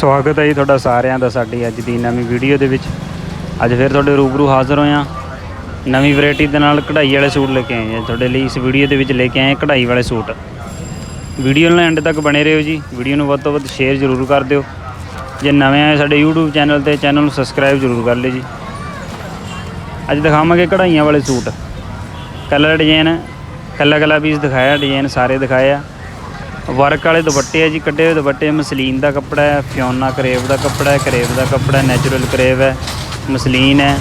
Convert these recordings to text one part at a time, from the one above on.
ਸਵਾਗਤ ਹੈ ਜੀ ਤੁਹਾਡਾ ਸਾਰਿਆਂ ਦਾ ਸਾਡੀ ਅੱਜ ਦੀ ਨਵੀਂ ਵੀਡੀਓ ਦੇ ਵਿੱਚ। ਅੱਜ ਫਿਰ ਤੁਹਾਡੇ ਰੂਬਰੂ ਹਾਜ਼ਰ ਹੋਏ ਹਾਂ। ਨਵੀਂ ਵੈਰਾਈਟੀ ਦੇ ਨਾਲ ਕਢਾਈ ਵਾਲੇ ਸੂਟ ਲੈ ਕੇ ਆਏ ਹਾਂ। ਤੁਹਾਡੇ ਲਈ ਇਸ ਵੀਡੀਓ ਦੇ ਵਿੱਚ ਲੈ ਕੇ ਆਏ ਕਢਾਈ ਵਾਲੇ ਸੂਟ। ਵੀਡੀਓ ਨੂੰ ਐਂਡ ਤੱਕ ਬਣੇ ਰਹੋ ਜੀ। ਵੀਡੀਓ ਨੂੰ ਵੱਧ ਤੋਂ ਵੱਧ ਸ਼ੇਅਰ ਜ਼ਰੂਰ ਕਰ ਦਿਓ। ਜੇ ਨਵੇਂ ਆਏ ਸਾਡੇ YouTube ਚੈਨਲ ਤੇ ਚੈਨਲ ਨੂੰ ਸਬਸਕ੍ਰਾਈਬ ਜ਼ਰੂਰ ਕਰ ਲਿਓ ਜੀ। ਅੱਜ ਦਿਖਾਵਾਂਗੇ ਕਢਾਈਆਂ ਵਾਲੇ ਸੂਟ। ਕਲਰ ਡਿਜ਼ਾਈਨ ਕੱਲਾ ਕੱਲਾ ਪੀਸ ਦਿਖਾਇਆ ਡਿਜ਼ਾਈਨ ਸਾਰੇ ਦਿਖਾਇਆ ਵਰਕ ਵਾਲੇ ਦੁਪੱਟੇ ਆ ਜੀ, ਕੱਢੇ ਹੋਏ ਦੁਪੱਟੇ। ਮਸਲੀਨ ਦਾ ਕੱਪੜਾ ਹੈ, ਫਿਓਨਾ ਕਰੇਵ ਦਾ ਕੱਪੜਾ ਹੈ, ਕਰੇਵ ਦਾ ਕੱਪੜਾ ਨੈਚੁਰਲ ਕਰੇਵ ਹੈ, ਮਸਲੀਨ ਹੈ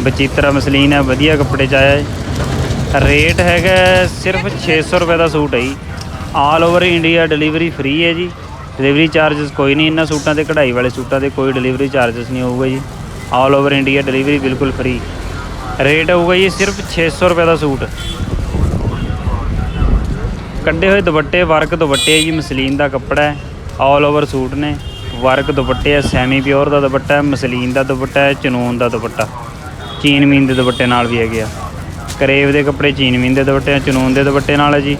ਬਚਿਤਰਾ ਮਸਲੀਨ ਹੈ, ਵਧੀਆ ਕੱਪੜੇ ਚ ਆਇਆ ਹੈ। ਰੇਟ ਹੈਗਾ ਸਿਰਫ 600 ਰੁਪਏ ਦਾ ਸੂਟ ਹੈ ਜੀ। All over India delivery free ਹੈ ਜੀ। ਡਿਲੀਵਰੀ ਚਾਰजेस ਕੋਈ ਨਹੀਂ, ਇਹਨਾਂ ਸੂਟਾਂ ਤੇ, ਕਢਾਈ ਵਾਲੇ ਸੂਟਾਂ ਤੇ ਕੋਈ ਡਿਲੀਵਰੀ ਚਾਰजेस ਨਹੀਂ ਹੋਊਗਾ ਜੀ। ਆਲ ਓਵਰ ਇੰਡੀਆ ਡਿਲੀਵਰੀ ਬਿਲਕੁਲ ਫ੍ਰੀ ਰੇਟ ਹੋਊਗਾ ਜੀ ਸਿਰਫ 600 ਰੁਪਏ ਦਾ ਸੂਟ। ਕੱਢੇ ਹੋਏ ਦੁਪੱਟੇ, ਵਰਕ ਦੁਪੱਟੇ ਹੈ ਜੀ, ਮਸਲੀਨ ਦਾ ਕੱਪੜਾ ਹੈ ਆਲ ਓਵਰ ਸੂਟ ਨੇ। ਵਰਕ ਦੁਪੱਟੇ ਹੈ ਸੈਮੀ ਪਿਓਰ ਦਾ ਦੁਪੱਟਾ ਹੈ ਮਸਲੀਨ ਦਾ ਦੁਪੱਟਾ ਹੈ, ਚਨੂਨ ਦਾ ਦੁਪੱਟਾ। ਚੀਨ ਮੀਨ ਦੇ ਦੁਪੱਟੇ ਨਾਲ ਵੀ ਹੈਗੇ ਆ। ਕਰੇਵ ਦੇ ਕੱਪੜੇ ਚੀਨ ਮੀਨ ਦੇ ਦੁਪੱਟੇ ਆ, ਚਨੂਨ ਦੇ ਦੁਪੱਟੇ ਨਾਲ ਹੈ ਜੀ।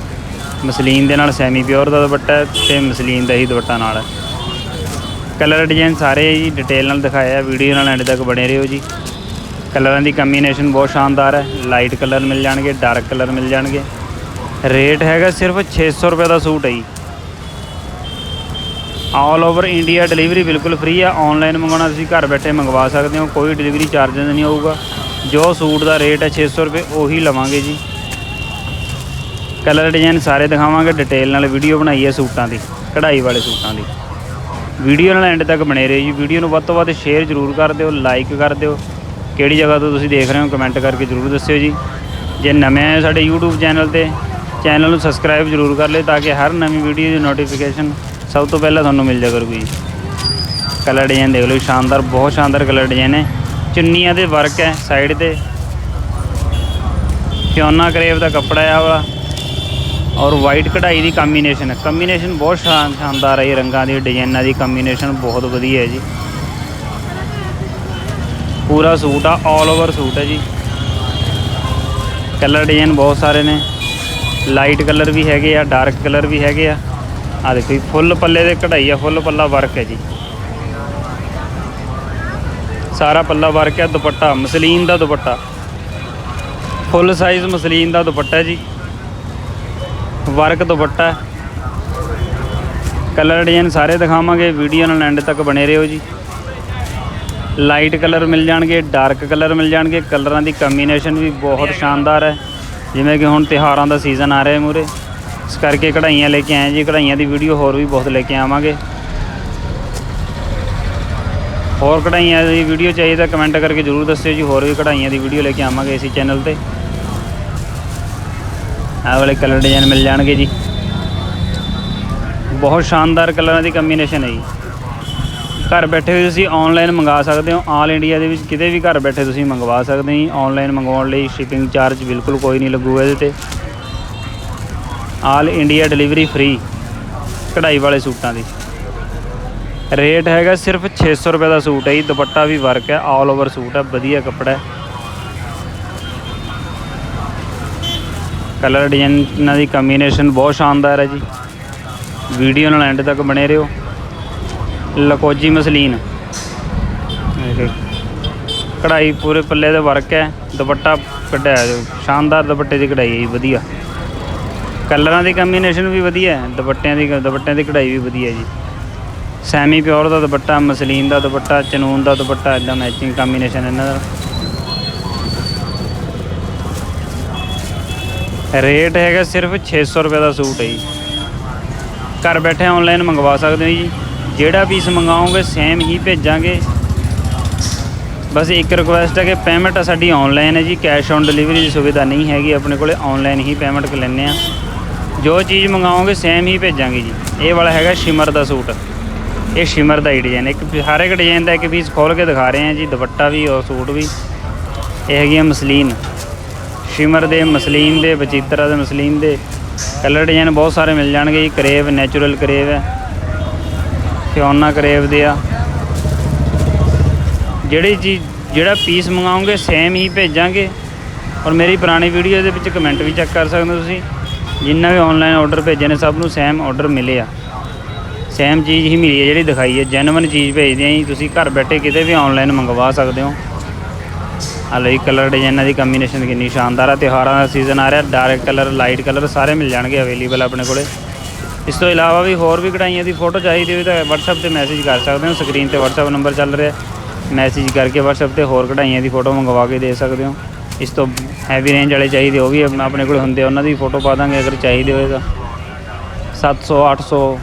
ਮਸਲੀਨ ਦੇ ਨਾਲ ਸੈਮੀ ਪਿਓਰ ਦਾ ਦੁਪੱਟਾ ਹੈ ਤੇ ਮਸਲੀਨ ਦਾ ਹੀ ਦੁਪੱਟਾ ਨਾਲ ਹੈ। ਕਲਰ ਡਿਜ਼ਾਈਨ ਸਾਰੇ ਜੀ ਡਿਟੇਲ ਨਾਲ ਦਿਖਾਇਆ ਵੀਡੀਓ ਨਾਲ ਐਂਡ ਤੱਕ ਬਣੇ ਰਹੋ ਜੀ। ਕਲਰਾਂ ਦੀ ਕੰਬੀਨੇਸ਼ਨ ਬਹੁਤ ਸ਼ਾਨਦਾਰ ਹੈ। ਲਾਈਟ ਕਲਰ ਮਿਲ ਜਾਣਗੇ ਡਾਰਕ ਕਲਰ ਮਿਲ ਜਾਣਗੇ। ਰੇਟ ਹੈਗਾ ਸਿਰਫ 600 ਰੁਪਏ ਦਾ ਸੂਟ ਹੈ ਜੀ। ਆਲ ਓਵਰ ਇੰਡੀਆ ਡਿਲੀਵਰੀ ਬਿਲਕੁਲ ਫ੍ਰੀ ਆ ਆਨਲਾਈਨ ਮੰਗਵਾਉਣਾ ਤੁਸੀਂ ਘਰ ਬੈਠੇ ਮੰਗਵਾ ਸਕਦੇ ਹੋ। ਕੋਈ ਡਿਲੀਵਰੀ ਚਾਰजेस ਨਹੀਂ ਹੋਊਗਾ। ਜੋ ਸੂਟ ਦਾ ਰੇਟ ਹੈ 600 ਰੁਪਏ, ਉਹੀ ਲਵਾਂਗੇ ਜੀ। ਕਲਰ ਡਿਜ਼ਾਈਨ ਸਾਰੇ ਦਿਖਾਵਾਂਗੇ। ਡਿਟੇਲ ਨਾਲ ਵੀਡੀਓ ਬਣਾਈ ਹੈ ਸੂਟਾਂ ਦੀ, ਕਢਾਈ ਵਾਲੇ ਸੂਟਾਂ ਦੀ। ਵੀਡੀਓ ਨਾਲ ਐਂਡ ਤੱਕ ਬਣੇ ਰਹੋ ਜੀ। ਵੀਡੀਓ ਨੂੰ ਵੱਧ ਤੋਂ ਵੱਧ ਸ਼ੇਅਰ ਜ਼ਰੂਰ ਕਰ ਦਿਓ ਲਾਈਕ ਕਰ ਦਿਓ। ਕਿਹੜੀ ਜਗ੍ਹਾ ਤੋਂ ਤੁਸੀਂ ਦੇਖ ਰਹੇ ਹੋ ਕਮੈਂਟ ਕਰਕੇ ਜ਼ਰੂਰ ਦੱਸਿਓ ਜੀ। ਜੇ ਨਵੇਂ ਆਏ ਸਾਡੇ YouTube ਚੈਨਲ ਤੇ ਚੈਨਲ ਨੂੰ ਸਬਸਕ੍ਰਾਈਬ ਜ਼ਰੂਰ ਕਰ ਲਿਓ ਤਾਂ ਕਿ ਹਰ ਨਵੀਂ ਵੀਡੀਓ ਦੀ ਨੋਟੀਫਿਕੇਸ਼ਨ ਸਭ ਤੋਂ ਪਹਿਲਾਂ ਤੁਹਾਨੂੰ ਮਿਲ ਜਾ ਕਰੂਗੀ। ਜੀ ਕਲਰ ਡਿਜ਼ਾਈਨ ਦੇਖ ਲਓ ਸ਼ਾਨਦਾਰ, ਬਹੁਤ ਸ਼ਾਨਦਾਰ ਕਲਰ ਡਿਜ਼ਾਈਨ ਹੈ ਚੁੰਨੀਆਂ ਦੇ ਵਰਕ ਹੈ ਸਾਈਡ ਤੇ। ਫਿਓਨਾ ਕਰੇਵ ਦਾ ਕੱਪੜਾ ਆ ਵਾ। ਔਰ ਵਾਈਟ ਕਢਾਈ ਦੀ ਕੰਬੀਨੇਸ਼ਨ ਹੈ। ਕੰਬੀਨੇਸ਼ਨ ਬਹੁਤ ਸ਼ਾਨ ਸ਼ਾਨਦਾਰ ਹੈ ਰੰਗਾਂ ਦੀ ਡਿਜ਼ਾਈਨਾਂ ਦੀ ਕੰਬੀਨੇਸ਼ਨ ਬਹੁਤ ਵਧੀਆ ਹੈ ਜੀ। ਪੂਰਾ ਸੂਟ ਆ ਆਲ ਓਵਰ ਸੂਟ ਹੈ ਜੀ। ਕਲਰ ਡਿਜ਼ਾਈਨ ਬਹੁਤ ਸਾਰੇ ਨੇ। ਲਾਈਟ ਕਲਰ ਵੀ ਹੈਗੇ ਆ ਡਾਰਕ ਕਲਰ ਵੀ ਹੈਗੇ ਆ। ਆ ਦੇਖੋ ਫੁੱਲ ਪੱਲੇ ਦੇ ਕਢਾਈ ਆ ਫੁੱਲ ਪੱਲਾ ਵਰਕ ਹੈ ਜੀ। ਸਾਰਾ ਪੱਲਾ ਵਰਕ ਹੈ ਦੁਪੱਟਾ ਮਸਲੀਨ ਦਾ ਦੁਪੱਟਾ। ਫੁੱਲ ਸਾਈਜ਼ ਮਸਲੀਨ ਦਾ ਦੁਪੱਟਾ ਜੀ। ਵਰਕ ਦੁਪੱਟਾ। ਕਲਰ ਡਿਜ਼ਾਈਨ ਸਾਰੇ ਦਿਖਾਵਾਂਗੇ ਵੀਡੀਓ ਨਾਲ ਐਂਡ ਤੱਕ ਬਣੇ ਰਹੋ ਜੀ। ਲਾਈਟ ਕਲਰ ਮਿਲ ਜਾਣਗੇ ਡਾਰਕ ਕਲਰ ਮਿਲ ਜਾਣਗੇ ਕਲਰਾਂ ਦੀ ਕੰਬੀਨੇਸ਼ਨ ਵੀ ਬਹੁਤ ਸ਼ਾਨਦਾਰ ਹੈ। ਜਿਵੇਂ ਕਿ ਹੁਣ ਤਿਹਾਰਾਂ ਦਾ ਸੀਜ਼ਨ ਆ ਰਿਹਾ ਮੂਰੇ ਇਸ ਕਰਕੇ ਕਢਾਈਆਂ ਲੈ ਕੇ ਆਏ ਜੀ। ਕਢਾਈਆਂ ਦੀ ਵੀਡੀਓ ਹੋਰ ਵੀ ਬਹੁਤ ਲੈ ਕੇ ਆਵਾਂਗੇ। ਹੋਰ ਕਢਾਈਆਂ ਦੀ ਵੀਡੀਓ ਚਾਹੀਏ ਤਾਂ ਕਮੈਂਟ ਕਰਕੇ ਜ਼ਰੂਰ ਦੱਸਿਓ ਜੀ। ਹੋਰ ਵੀ ਕਢਾਈਆਂ ਦੀ ਵੀਡੀਓ ਲੈ ਕੇ ਆਵਾਂਗੇ ਇਸੇ ਚੈਨਲ ਤੇ। ਆਹ ਵਾਲੇ ਕਲਰ ਡਿਜ਼ਾਈਨ ਮਿਲ ਜਾਣਗੇ ਜੀ। ਬਹੁਤ ਸ਼ਾਨਦਾਰ ਕਲਰਾਂ ਦੀ ਕੰਬੀਨੇਸ਼ਨ ਹੈ ਜੀ। ਘਰ ਬੈਠੇ ਹੋਏ ਤੁਸੀਂ ਆਨਲਾਈਨ ਮੰਗਾ ਸਕਦੇ ਹੋ। ਆਲ ਇੰਡੀਆ ਦੇ ਵਿੱਚ ਕਿਤੇ ਵੀ ਘਰ ਬੈਠੇ ਤੁਸੀਂ ਮੰਗਵਾ ਸਕਦੇ ਹੋ। ਆਨਲਾਈਨ ਮੰਗਵਾਉਣ ਲਈ ਸ਼ਿਪਿੰਗ ਚਾਰਜ ਬਿਲਕੁਲ ਕੋਈ ਨਹੀਂ ਲੱਗੂਗਾ ਇਹਦੇ ਤੇ। ਆਲ ਇੰਡੀਆ ਡਿਲੀਵਰੀ ਫ੍ਰੀ ਕਢਾਈ ਵਾਲੇ ਸੂਟਾਂ ਦੀ। ਰੇਟ ਹੈਗਾ ਸਿਰਫ 600 ਰੁਪਏ ਦਾ ਸੂਟ ਹੈ ਜੀ। ਦੁਪੱਟਾ ਵੀ ਵਰਕ ਹੈ ਆਲ ਓਵਰ ਸੂਟ ਹੈ, ਵਧੀਆ ਕੱਪੜਾ ਹੈ। ਕਲਰ ਡਿਜ਼ਾਈਨਾਂ ਦੀ ਕੰਬੀਨੇਸ਼ਨ ਬਹੁਤ ਸ਼ਾਨਦਾਰ ਹੈ ਜੀ। ਵੀਡੀਓ ਨਾਲ ਐਂਡ ਤੱਕ ਬਣੇ ਰਹੋ। ਲਕੋਜੀ ਮਸਲੀਨ। ਕਢਾਈ ਪੂਰੇ ਪੱਲੇ ਦਾ ਵਰਕ ਹੈ। ਦੁਪੱਟਾ ਕੱਢਿਆ ਸ਼ਾਨਦਾਰ ਦੁਪੱਟੇ ਦੀ ਕਢਾਈ ਹੈ ਜੀ, ਵਧੀਆ। ਕਲਰਾਂ ਦੀ ਕੰਬੀਨੇਸ਼ਨ ਵੀ ਵਧੀਆ ਹੈ। ਦੁਪੱਟਿਆਂ ਦੀ ਦੁਪੱਟਿਆਂ ਦੀ ਕਢਾਈ ਵੀ ਵਧੀਆ ਜੀ। ਸੈਮੀ ਪਿਓਰ ਦਾ ਦੁਪੱਟਾ, ਮਸਲੀਨ ਦਾ ਦੁਪੱਟਾ, ਚਨੂਨ ਦਾ ਦੁਪੱਟਾ ਇਦਾਂ ਮੈਚਿੰਗ ਕੰਬੀਨੇਸ਼ਨ ਇਹਨਾਂ ਦਾ। ਰੇਟ ਹੈਗਾ ਸਿਰਫ 600 ਰੁਪਏ ਦਾ ਸੂਟ ਹੈ ਜੀ। ਘਰ ਬੈਠੇ ਆਨਲਾਈਨ ਮੰਗਵਾ ਸਕਦੇ ਹੋ ਜੀ। ਜਿਹੜਾ ਪੀਸ ਮੰਗਾਓਗੇ ਸੇਮ ਹੀ ਭੇਜਾਂਗੇ। ਬਸ ਇੱਕ ਰਿਕੁਐਸਟ ਹੈ ਕਿ ਪੇਮੈਂਟ ਸਾਡੀ ਆਨਲਾਈਨ ਹੈ ਜੀ ਕੈਸ਼ ਔਨ ਡਿਲੀਵਰੀ ਦੀ ਸੁਵਿਧਾ ਨਹੀਂ ਹੈਗੀ, ਆਪਣੇ ਕੋਲੇ ਆਨਲਾਈਨ ਹੀ ਪੇਮੈਂਟ ਕਰ ਲੈਂਦੇ ਆ ਜੋ ਚੀਜ਼ ਮੰਗਾਓਗੇ ਸੇਮ ਹੀ ਭੇਜਾਂਗੇ ਜੀ। ਇਹ ਵਾਲਾ ਹੈਗਾ ਸ਼ਿਮਰ ਦਾ ਸੂਟ। ਇਹ ਸ਼ਿਮਰ ਦਾ ਹੀ ਡਿਜ਼ਾਈਨ ਇੱਕ ਹਰ ਇੱਕ ਡਿਜ਼ਾਈਨ ਦਾ ਇੱਕ ਪੀਸ ਖੋਲ ਕੇ ਦਿਖਾ ਰਹੇ ਹਾਂ ਜੀ, ਦੁਪੱਟਾ ਵੀ ਔਰ ਸੂਟ ਵੀ। ਇਹ ਹੈਗੀ ਮਸਲੀਨ। ਸ਼ਿਮਰ ਦੇ, ਮਸਲੀਨ ਦੇ ਬਚਿੱਤਰਾ ਦੇ ਮਸਲੀਨ ਦੇ। ਕਲਰ ਡਿਜ਼ਾਈਨ ਬਹੁਤ ਸਾਰੇ ਮਿਲ ਜਾਣਗੇ ਜੀ, ਕਰੇਵ ਨੈਚੁਰਲ ਕਰੇਵ ਹੈ। ਫਿਓਨਾ ਕਰੇਵ ਦੇ ਆ। ਜਿਹੜੀ ਚੀਜ਼, ਜਿਹੜਾ ਪੀਸ ਮੰਗਾਓਗੇ ਸੇਮ ਹੀ ਭੇਜਾਂਗੇ। ਔਰ ਮੇਰੀ ਪੁਰਾਣੀ ਵੀਡੀਓ ਦੇ ਵਿੱਚ ਕਮੈਂਟ ਵੀ ਚੈੱਕ ਕਰ ਸਕਦੇ ਹੋ ਤੁਸੀਂ। ਜਿੰਨਾ ਵੀ ਆਨਲਾਈਨ ਆਰਡਰ ਭੇਜੇ ਨੇ, ਸਭ ਨੂੰ ਸੇਮ ਆਰਡਰ ਮਿਲੇ ਆ। ਸੇਮ ਚੀਜ਼ ਹੀ ਮਿਲੀ ਹੈ ਜਿਹੜੀ ਦਿਖਾਈ ਹੈ ਜੈਨੂਇਨ ਚੀਜ਼ ਭੇਜਦੇ ਆਂ ਜੀ। ਤੁਸੀਂ ਘਰ ਬੈਠੇ ਕਿਤੇ ਵੀ ਆਨਲਾਈਨ ਮੰਗਵਾ ਸਕਦੇ ਹੋ। ਆ ਲਈ ਕਲਰ ਡਿਜ਼ਾਈਨਾਂ ਦੀ ਕੰਬੀਨੇਸ਼ਨ ਕਿੰਨੀ ਸ਼ਾਨਦਾਰ ਆ। ਤਿਉਹਾਰਾਂ ਦਾ ਸੀਜ਼ਨ ਆ ਰਿਹਾ। ਡਾਰਕ ਕਲਰ ਲਾਈਟ ਕਲਰ ਸਾਰੇ ਮਿਲ ਜਾਣਗੇ ਅਵੇਲੇਬਲ ਆਪਣੇ ਕੋਲੇ। ਇਸ ਤੋਂ ਇਲਾਵਾ ਵੀ ਹੋਰ ਵੀ ਕਢਾਈਆਂ ਦੀ ਫੋਟੋ ਚਾਹੀਦੀ ਹੋਵੇ ਤਾਂ WhatsApp ਤੇ ਮੈਸੇਜ ਕਰ ਸਕਦੇ ਹੋ। ਸਕਰੀਨ ਤੇ WhatsApp ਨੰਬਰ ਚੱਲ ਰਿਹਾ ਮੈਸੇਜ ਕਰਕੇ WhatsApp ਤੇ ਹੋਰ ਕਢਾਈਆਂ ਦੀ ਫੋਟੋ ਮੰਗਵਾ ਕੇ ਦੇ ਸਕਦੇ ਹੋ। ਇਸ ਤੋਂ ਹੈਵੀ ਰੇਂਜ ਵਾਲੇ ਚਾਹੀਦੇ ਉਹ ਵੀ ਆਪਣਾ- ਆਪਣੇ ਕੋਲ ਹੁੰਦੇ ਆ, ਉਹਨਾਂ ਦੀ ਫੋਟੋ ਪਾ ਦਾਂਗੇ ਅਗਰ ਚਾਹੀਦੇ ਹੋਏ ਤਾਂ। 700 800